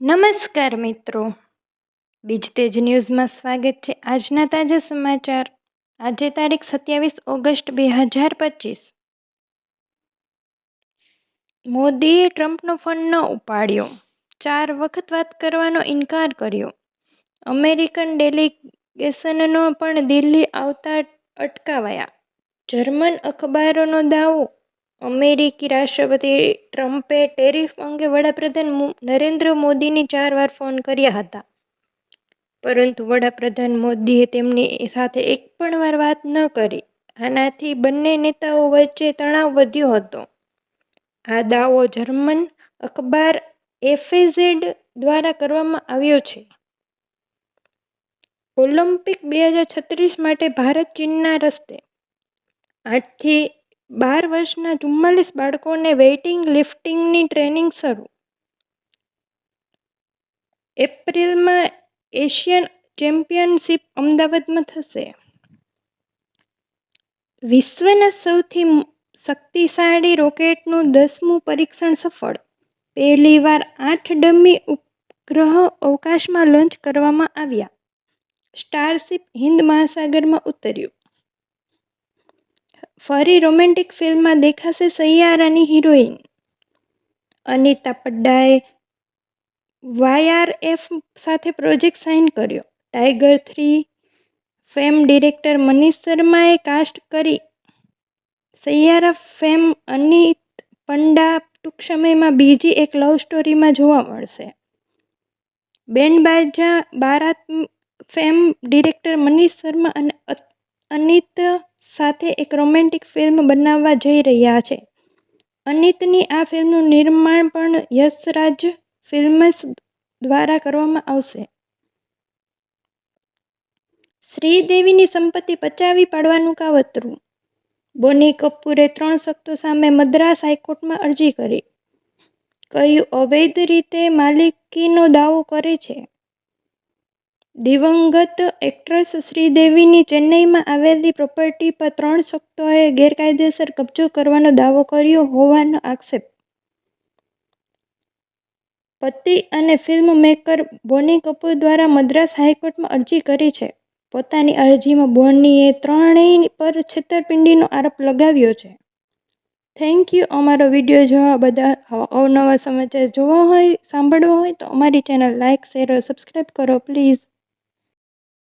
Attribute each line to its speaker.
Speaker 1: નમસ્કાર મિત્રો. બીજ તેજ ન્યૂઝમાં સ્વાગત છે આજના તાજા સમાચાર. આજે તારીખ સત્યાવીસ ઓગસ્ટ બે હજાર પચીસ. મોદીએ ટ્રમ્પનો ફોન ન ઉપાડ્યો. ચાર વખત વાત કરવાનો ઇનકાર કર્યો. અમેરિકન ડેલિગેશનનો પણ દિલ્હી આવતા અટકાવાયા. જર્મન અખબારોનો દાવો અમેરિકી રાષ્ટ્રપતિ ટ્રમ્પે ટેરિફ અંગે વડાપ્રધાન નરેન્દ્ર મોદીને ચાર વાર ફોન કર્યા હતા. પરંતુ વડાપ્રધાન મોદીએ તેમની સાથે એક પણ વાર વાત ન કરી. આનાથી બંને નેતાઓ વચ્ચે તણાવ વધ્યો હતો. આ દાવો જર્મન અખબાર એફેઝેડ દ્વારા કરવામાં આવ્યો છે. ઓલિમ્પિક બે હજાર છત્રીસ માટે ભારત ચીનના રસ્તે આઠથી બાર વર્ષના ચુમ્માલીસ બાળકોને વેઇટિંગ લિફ્ટિંગની ટ્રેનિંગ શરૂ. એપ્રિલમાં એશિયન ચેમ્પિયનશિપ અમદાવાદમાં થશે. વિશ્વના સૌથી શક્તિશાળી રોકેટનું દસમું પરીક્ષણ સફળ. પહેલીવાર આઠ ડમી ઉપગ્રહ અવકાશમાં લોન્ચ કરવામાં આવ્યા. સ્ટારશિપ હિન્દ મહાસાગરમાં ઉતર્યું. ફરી રોમેન્ટિક ફિલ્મમાં દેખાશે સૈયારાની હિરોઈન. અનિતા પડ્ડાએ વાયઆરએફ સાથે પ્રોજેક્ટ સાઇન કર્યો. Tiger three fame director Manish શર્માએ કાસ્ટ કરી. સૈયારા ફેમ અનીત પંડા ટૂંક સમયમાં બીજી એક લવ સ્ટોરીમાં જોવા મળશે. બેન્ડ બાજા બારાત ફેમ ડિરેક્ટર મનીષ શર્મા અને અનીત સાથે એક રોમેન્ટિક ફિલ્મ બનાવવા જઈ રહ્યા છે. અનિતની આ ફિલ્મનું નિર્માણ પણ યશરાજ ફિલ્મ્સ દ્વારા કરવામાં આવશે. શ્રીદેવીની સંપત્તિ પચાવી પાડવાનું કાવતરું. બોની કપૂરે ત્રણ શખ્સો સામે મદ્રાસ હાઈકોર્ટમાં અરજી કરી. કહ્યું, અવૈધ રીતે માલિકીનો દાવો કરે છે. દિવંગત એક્ટ્રેસ શ્રીદેવીની ચેન્નઈમાં આવેલી પ્રોપર્ટી પર ત્રણ શખ્સોએ ગેરકાયદેસર કબજો કરવાનો દાવો કર્યો હોવાનો આક્ષેપ. પતિ અને ફિલ્મ મેકર બોની કપૂર દ્વારા મદ્રાસ હાઈકોર્ટમાં અરજી કરી છે. પોતાની અરજીમાં બોનીએ ત્રણેય પર છેતરપિંડીનો આરોપ લગાવ્યો છે. Thank you. અમારો વીડિયો જોવા બધા અવનવા સમાચાર જોવા હોય, સાંભળવા હોય તો અમારી ચેનલ લાઇક, શેર સબસ્ક્રાઈબ કરો, પ્લીઝ.